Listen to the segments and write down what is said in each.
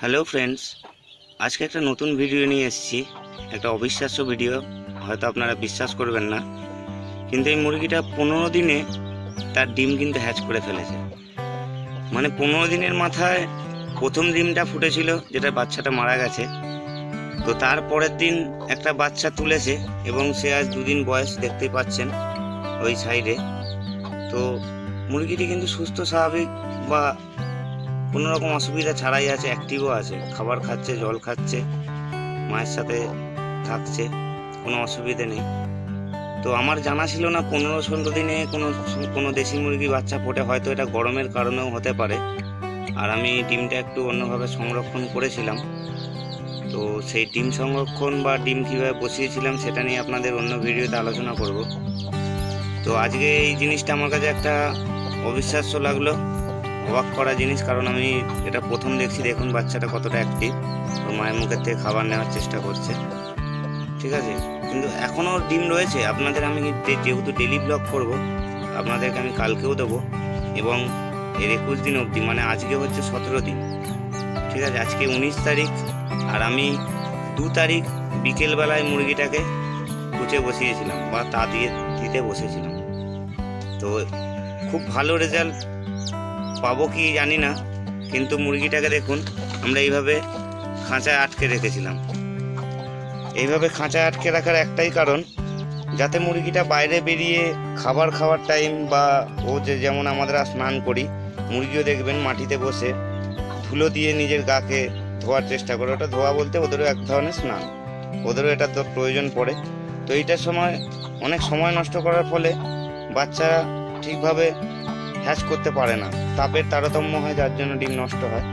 Hello friends আজকে একটা নতুন ভিডিও নিয়ে এসেছি। একটা অবিশ্বাস্য ভিডিও হয়তো আপনারা বিশ্বাস করবেন না। কিন্তু এই মুরগিটা পনেরো দিনে তার ডিম কিন্তু হ্যাচ করে ফেলেছে। মানে পনেরো দিনের মাথায় প্রথম ডিমটা ফুটেছিল, যেটা বাচ্চাটা মারা গেছে। তো তার পরের দিন একটা বাচ্চা তুলেছে এবং সে আজ দুদিন বয়স দেখতেই পাচ্ছেন ওই সাইডে তো মুরগিটি কিন্তু সুস্থ, স্বাভাবিক বা কোনো রকম অসুবিধা ছাড়াই আছে অ্যাক্টিভও আছে। খাবার খাচ্ছে, জল খাচ্ছে, মায়ের সাথে থাকছে, কোনো অসুবিধে নেই। তো আমার জানা ছিল না পনেরো ষোলো দিনে কোনো কোনো দেশি মুরগি বাচ্চা ফোটে, হয়তো এটা গরমের কারণেও হতে পারে। আর আমি ডিমটা একটু অন্যভাবে সংরক্ষণ করেছিলাম। তো সেই ডিম সংরক্ষণ বা ডিম কীভাবে বসিয়েছিলাম সেটা নিয়ে আপনাদের অন্য ভিডিওতে আলোচনা করব। তো আজকে এই জিনিসটা আমার কাছে একটা অবিশ্বাস্য লাগল। অবাক করা জিনিস, কারণ আমি এটা প্রথম দেখছি, দেখুন বাচ্চাটা কতটা অ্যাক্টিভ ওর মায়ের মুখের থেকে খাবার নেওয়ার চেষ্টা করছে। ঠিক আছে? কিন্তু এখনও ডিম রয়েছে। আপনাদের আমি যেহেতু ডেলি ব্লগ করব, আপনাদেরকে আমি কালকেও দেবো। এবং এর একুশ দিন অবধি মানে আজকে হচ্ছে সতেরো দিন। ঠিক আছে? আজকে উনিশ তারিখ, আর আমি দু তারিখ বিকেলবেলায় মুরগিটাকে কুচে বসিয়েছিলাম, বা তা দিয়ে দিতে বসেছিলাম। তো খুব ভালো রেজাল্ট পাবো কি জানি না, কিন্তু মুরগিটাকে দেখুন, আমরা এইভাবে খাঁচায় আটকে রেখেছিলাম। এইভাবে খাঁচায় আটকে রাখার একটাই কারণ, যাতে মুরগিটা বাইরে বেরিয়ে খাবার খাওয়ার টাইম বা ও যে যেমন আমরা স্নান করি, মুরগিও দেখবেন মাটিতে বসে ধুলো দিয়ে নিজের গাকে ধোয়ার চেষ্টা করে। ওটা ধোয়া বলতে ওদেরও এক ধরনের স্নান, ওদেরও এটা তো প্রয়োজন পড়ে। তো এইটার সময়, অনেক সময় নষ্ট করার ফলে বাচ্চারা ঠিকভাবে হ্যাচ করতে পারে না। তাপের তারতম্য হয়, যার জন্য ডিম নষ্ট হয়।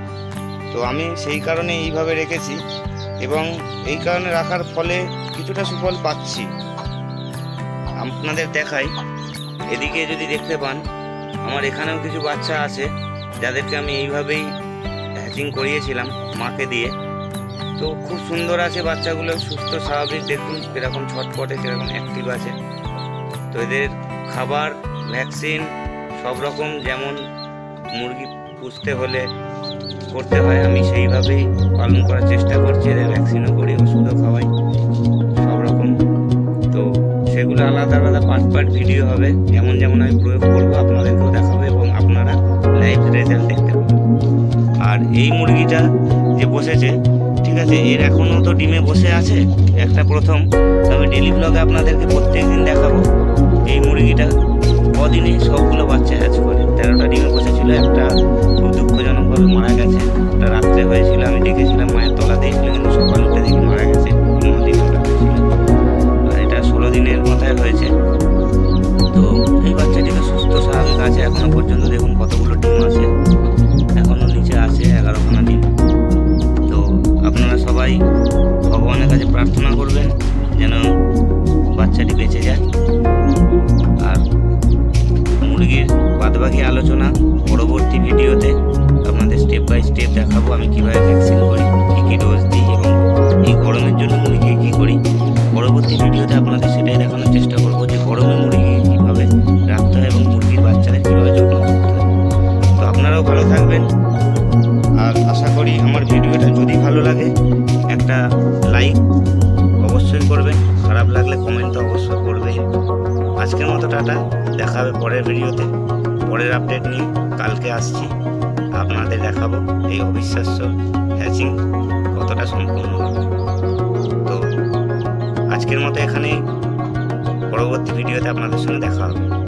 তো আমি সেই কারণে এইভাবে রেখেছি এবং এই কারণে রাখার ফলে কিছুটা সুফল পাচ্ছি। আপনাদের দেখাই। এদিকে যদি দেখতে পান, আমার এখানেও কিছু বাচ্চা আছে, যাদেরকে আমি এইভাবেই হ্যাচিং করিয়েছিলাম মাকে দিয়ে। তো খুব সুন্দর আছে বাচ্চাগুলো, সুস্থ, স্বাভাবিক। দেখুন কীরকম ছটপটে, কীরকম অ্যাক্টিভ আছে। তো এদের খাবার ভ্যাকসিন সব রকম যেমন মুরগি পুষতে হলে করতে হয়, আমি সেইভাবেই পালন করার চেষ্টা করছি, এদের ভ্যাকসিনও করি, ওষুধও খাওয়াই, সব রকম। তো সেগুলো আলাদা আলাদা পার্ট পার্ট ভিডিও হবে, যেমন যেমন আমি প্রয়োগ করব, আপনাদেরকেও দেখাবো এবং আপনারা লাইভ রেজাল্ট দেখতে পাবেন। আর এই মুরগিটা যে বসেছে, ঠিক আছে, এর এখনও তো ডিমে বসে আছে, একটা প্রথম। তো আমি ডেলি ব্লগে আপনাদেরকে প্রত্যেক দিন দেখাবো, এই মুরগিটা কদিনে সবগুলো ডিমে একটা দুঃখজনকভাবে মারা গেছে। একটা রাত্রে হয়েছিল, আমি দেখেছিলাম, মায়ের তলা দিয়েছিল, কিন্তু সকাল উঠে দেখি মারা গেছে, কোনো দিন আর এটা ষোলো দিনের মাথায় হয়েছে। তো এই বাচ্চাটিকে সুস্থ, স্বাভাবিক আছে এখনও পর্যন্ত, দেখুন কতগুলো বাদবাকি আলোচনা, পরবর্তী ভিডিওতে আপনাদের স্টেপ বাই স্টেপ দেখাবো আমি কীভাবে ভ্যাকসিন করি, কী কী ডোজ দিই এবং এই গরমের জন্য মুরগি কী করি। পরবর্তী ভিডিওতে আপনাদের সেটাই দেখানোর চেষ্টা করব যে গরমে মুরগি কীভাবে রাখতে হয় এবং মুরগির বাচ্চাদের কীভাবে যত্ন করতে হয়। তো আপনারাও ভালো থাকবেন। আর আশা করি আমার ভিডিওটা যদি ভালো লাগে, একটা লাইক অবশ্যই করবেন, খারাপ লাগলে কমেন্ট তো অবশ্যই করবেন আজকের মতো টাটা, দেখা হবে পরের ভিডিওতে। পরের আপডেট নিয়ে কালকে আসছি, আপনাদের দেখাবো এই অবিশ্বাস্য হ্যাচিং কতটা সম্পূর্ণ। তো আজকের মতো এখানে পরবর্তী ভিডিওতে আপনাদের সঙ্গে দেখা হবে।